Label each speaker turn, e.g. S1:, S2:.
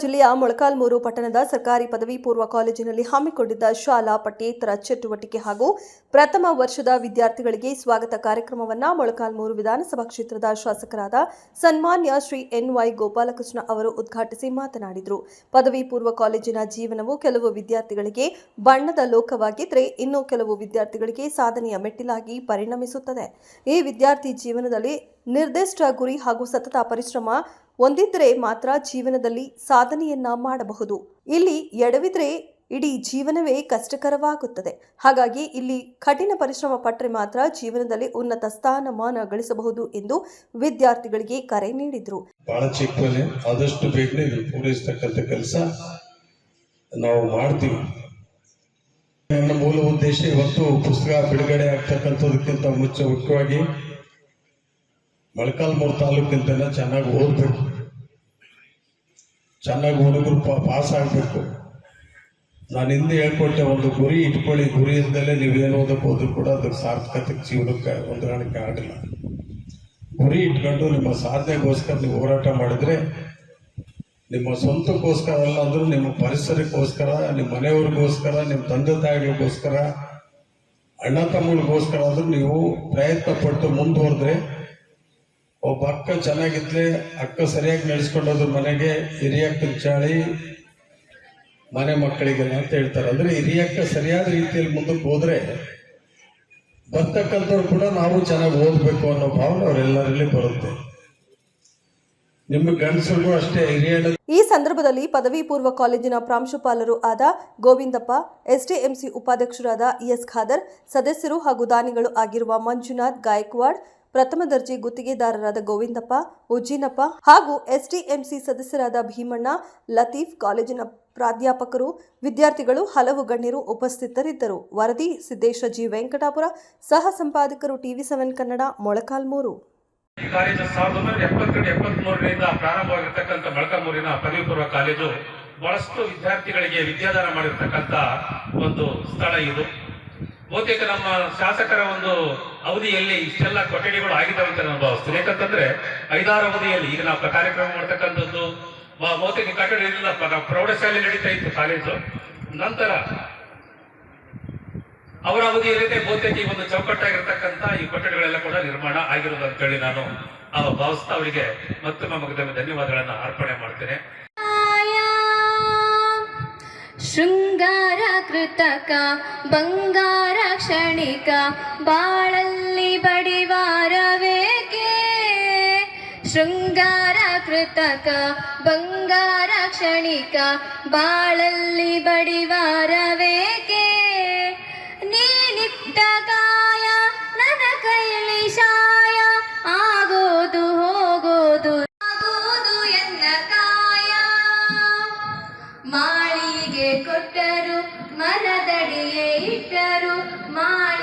S1: ಜಿಲ್ಲೆಯ ಮೊಳಕಾಲ್ಮೂರು ಪಟ್ಟಣದ ಸರ್ಕಾರಿ ಪದವಿ ಪೂರ್ವ ಕಾಲೇಜಿನಲ್ಲಿ ಹಮ್ಮಿಕೊಂಡಿದ್ದ ಶಾಲಾ ಪಠ್ಯೇತರ ಚಟುವಟಿಕೆ ಹಾಗೂ ಪ್ರಥಮ ವರ್ಷದ ವಿದ್ಯಾರ್ಥಿಗಳಿಗೆ ಸ್ವಾಗತ ಕಾರ್ಯಕ್ರಮವನ್ನು ಮೊಳಕಾಲ್ಮೂರು ವಿಧಾನಸಭಾ ಕ್ಷೇತ್ರದ ಶಾಸಕರಾದ ಸನ್ಮಾನ್ಯ ಶ್ರೀ ಎನ್ವೈ ಗೋಪಾಲಕೃಷ್ಣ ಅವರು ಉದ್ಘಾಟಿಸಿ ಮಾತನಾಡಿದರು. ಪದವಿ ಪೂರ್ವ ಕಾಲೇಜಿನ ಜೀವನವು ಕೆಲವು ವಿದ್ಯಾರ್ಥಿಗಳಿಗೆ ಬಣ್ಣದ ಲೋಕವಾಗಿದ್ದರೆ ಇನ್ನೂ ಕೆಲವು ವಿದ್ಯಾರ್ಥಿಗಳಿಗೆ ಸಾಧನೆಯ ಮೆಟ್ಟಿಲಾಗಿ ಪರಿಣಮಿಸುತ್ತದೆ. ಈ ವಿದ್ಯಾರ್ಥಿ ಜೀವನದಲ್ಲಿ ನಿರ್ದಿಷ್ಟ ಗುರಿ ಹಾಗೂ ಸತತ ಪರಿಶ್ರಮ ಒಂದಿದ್ದರೆ ಮಾತ್ರ ಜೀವನದಲ್ಲಿ ಸಾಧನೆಯನ್ನ ಮಾಡಬಹುದು. ಇಲ್ಲಿ ಎಡವಿದ್ರೆ ಇಡೀ ಜೀವನವೇ ಕಷ್ಟಕರವಾಗುತ್ತದೆ. ಹಾಗಾಗಿ ಇಲ್ಲಿ ಕಠಿಣ ಪರಿಶ್ರಮ ಪಟ್ಟರೆ ಮಾತ್ರ ಜೀವನದಲ್ಲಿ ಉನ್ನತ ಸ್ಥಾನಮಾನ ಗಳಿಸಬಹುದು ಎಂದು ವಿದ್ಯಾರ್ಥಿಗಳಿಗೆ ಕರೆ ನೀಡಿದರು.
S2: ಬಹಳ ಚಿಕ್ಕವಲ್ಲಿ ಆದಷ್ಟು ಬೇಗನೆ ಪೂರೈಸತಕ್ಕಂಥ ಕೆಲಸ ನಾವು ಮಾಡ್ತೀವಿ. ನನ್ನ ಮೂಲ ಉದ್ದೇಶ ಇವತ್ತು ಪುಸ್ತಕ ಬಿಡುಗಡೆ ಆಗ್ತಕ್ಕಂಥದಕ್ಕಿಂತ ಮುಖ್ಯವಾಗಿ ಮೊಳಕಾಲ್ಮೂರು ತಾಲೂಕಿಂತ ಚೆನ್ನಾಗಿ ಓದಬೇಕು. ಚೆನ್ನಾಗಿ ಹುಡುಗರು ಪಾಸ್ ಆಗಬೇಕು. ನಾನು ಹಿಂದೆ ಹೇಳ್ಕೊಟ್ಟೆ, ಒಂದು ಗುರಿ ಇಟ್ಕೊಳ್ಳಿ. ಗುರಿ ನೀವು ಏನು ಓದಕ್ಕೆ ಹೋದ್ರು ಕೂಡ ಅದಕ್ಕೆ ಸಾರ್ಥಕತೆ ಜೀವನಕ್ಕೆ ಹೊಂದಾಣಿಕೆ ಆಗಲ್ಲ ಗುರಿ ಇಟ್ಕೊಂಡು ನಿಮ್ಮ ಸಾಧನೆಗೋಸ್ಕರ ನೀವು ಹೋರಾಟ ಮಾಡಿದ್ರೆ, ನಿಮ್ಮ ಸ್ವಂತಕ್ಕೋಸ್ಕರ ಅಲ್ಲ ಅಂದ್ರೂ ನಿಮ್ಮ ಪರಿಸರಕ್ಕೋಸ್ಕರ, ನಿಮ್ಮ ಮನೆಯವ್ರಿಗೋಸ್ಕರ, ನಿಮ್ಮ ತಂದೆ ತಾಯಿಗಳಿಗೋಸ್ಕರ, ಅಣ್ಣ ತಮ್ಮಗಳಿಗೋಸ್ಕರ ಆದ್ರೂ ನೀವು ಪ್ರಯತ್ನ ಪಟ್ಟು ಮುಂದುವರೆದ್ರೆ ಒಬ್ಬ ಅಕ್ಕ ಚೆನ್ನಾಗಿದ್ಲೆ ಅಕ್ಕ ಸರಿಯಾಗಿ ನಡೆಸ್ಕೊಂಡೋದ್ರ ಮನೆಗೆ ಹಿರಿಯಕ್ಕನ ಚಾಳಿ, ಮನೆ ಮಕ್ಕಳಿಗೆಲ್ಲ ಅಂತ ಹೇಳ್ತಾರೆ. ಅಂದ್ರೆ ಹಿರಿಯಕ್ಕ ಸರಿಯಾದ ರೀತಿಯಲ್ಲಿ ಮುಂದಕ್ಕೆ ಹೋದ್ರೆ ಬರ್ತಕ್ಕಂಥವ್ರು ಕೂಡ ನಾವು ಚೆನ್ನಾಗಿ ಓದಬೇಕು ಅನ್ನೋ ಭಾವನೆ ಅವರೆಲ್ಲರಲ್ಲಿ ಬರುತ್ತೆ.
S1: ಈ ಸಂದರ್ಭದಲ್ಲಿ ಪದವಿ ಪೂರ್ವ ಕಾಲೇಜಿನ ಪ್ರಾಂಶುಪಾಲರು ಆದ ಗೋವಿಂದಪ್ಪ, ಎಸ್ಡಿಎಂಸಿ ಉಪಾಧ್ಯಕ್ಷರಾದ ಎಸ್ ಖಾದರ್, ಸದಸ್ಯರು ಹಾಗೂ ದಾನಿಗಳು ಆಗಿರುವ ಮಂಜುನಾಥ್ ಗಾಯಕ್ವಾಡ್ ಪ್ರಥಮ ದರ್ಜೆ ಗುತ್ತಿಗೆದಾರರಾದ ಗೋವಿಂದಪ್ಪ, ಉಜ್ಜಿನಪ್ಪ ಹಾಗೂ ಎಸ್ಡಿಎಂಸಿ ಸದಸ್ಯರಾದ ಭೀಮಣ್ಣ, ಲತೀಫ್ ಕಾಲೇಜಿನ ಪ್ರಾಧ್ಯಾಪಕರು, ವಿದ್ಯಾರ್ಥಿಗಳು ಹಲವು ಗಣ್ಯರು ಉಪಸ್ಥಿತರಿದ್ದರು. ವರದಿ ಸಿದ್ದೇಶ ಜಿ. ವೆಂಕಟಾಪುರ, ಸಹ ಸಂಪಾದಕರು ಟಿವಿ ಸೆವೆನ್ ಕನ್ನಡ, ಮೊಳಕಾಲ್ಮೂರು.
S3: ಈ ಕಾಲೇಜು ಸಾವಿರದ ಒಂಬೈನೂರ ಎಪ್ಪತ್ತೆರಡು ಎಪ್ಪತ್ಮೂರರಿಂದ ಪ್ರಾರಂಭವಾಗಿರ್ತಕ್ಕಂಥ ಮೊಳಕಾಲ್ಮೂರಿನ ಪದವಿ ಪೂರ್ವ ಕಾಲೇಜು ಬಹಳಷ್ಟು ವಿದ್ಯಾರ್ಥಿಗಳಿಗೆ ವಿದ್ಯಾದಾನ ಮಾಡಿರ್ತಕ್ಕಂಥ ಒಂದು ಸ್ಥಳ ಇದು. ಬಹುತೇಕ ನಮ್ಮ ಶಾಸಕರ ಒಂದು ಅವಧಿಯಲ್ಲಿ ಇಷ್ಟೆಲ್ಲ ಕೊಠಡಿಗಳು ಆಗಿದ್ದಾವೆ ಅಂತ ನಾನು ಭಾವಿಸ್ತೀನಿ. ಯಾಕಂತಂದ್ರೆ ಐದಾರು ಅವಧಿಯಲ್ಲಿ ಈಗ ನಾವು ಕಾರ್ಯಕ್ರಮ ಮಾಡ್ತಕ್ಕಂಥದ್ದು ಬಹುತೇಕ ಕಟ್ಟಡ ಇರಲಿಲ್ಲ ಪ್ರೌಢಶಾಲೆ ನಡೀತಾ ಇತ್ತು ಕಾಲೇಜು ನಂತರ ಅವರ ಅವಧಿಯಲ್ಲಿದೆ ಬಹುತೇಕ ಈ ಒಂದು ಚೌಕಟ್ಟಾಗಿರ್ತಕ್ಕಂಥ ಈ ಕೊಠಡಿಗಳೆಲ್ಲ ಕೂಡ ನಿರ್ಮಾಣ ಆಗಿರೋದು ಅಂತೇಳಿ ನಾನು, ಆ, ಭಾವಿಸ್ತಾ ಅವರಿಗೆ ಮತ್ತೊಮ್ಮೆ ಮಗದ ಧನ್ಯವಾದಗಳನ್ನ ಅರ್ಪಣೆ ಮಾಡ್ತೇನೆ.
S4: ಶೃಂಗಾರ ಕೃತಕ ಬಂಗಾರ ಕ್ಷಣಿಕ ಬಾಳಲ್ಲಿ ಬಡಿವಾರವೇಕೆ? ಶೃಂಗಾರ ಕೃತಕ ಬಂಗಾರ ಕ್ಷಣಿಕ ಬಾಳಲ್ಲಿ ಬಡಿವಾರವೇಕೆ? ನೀನಿಟ್ಟ Bye.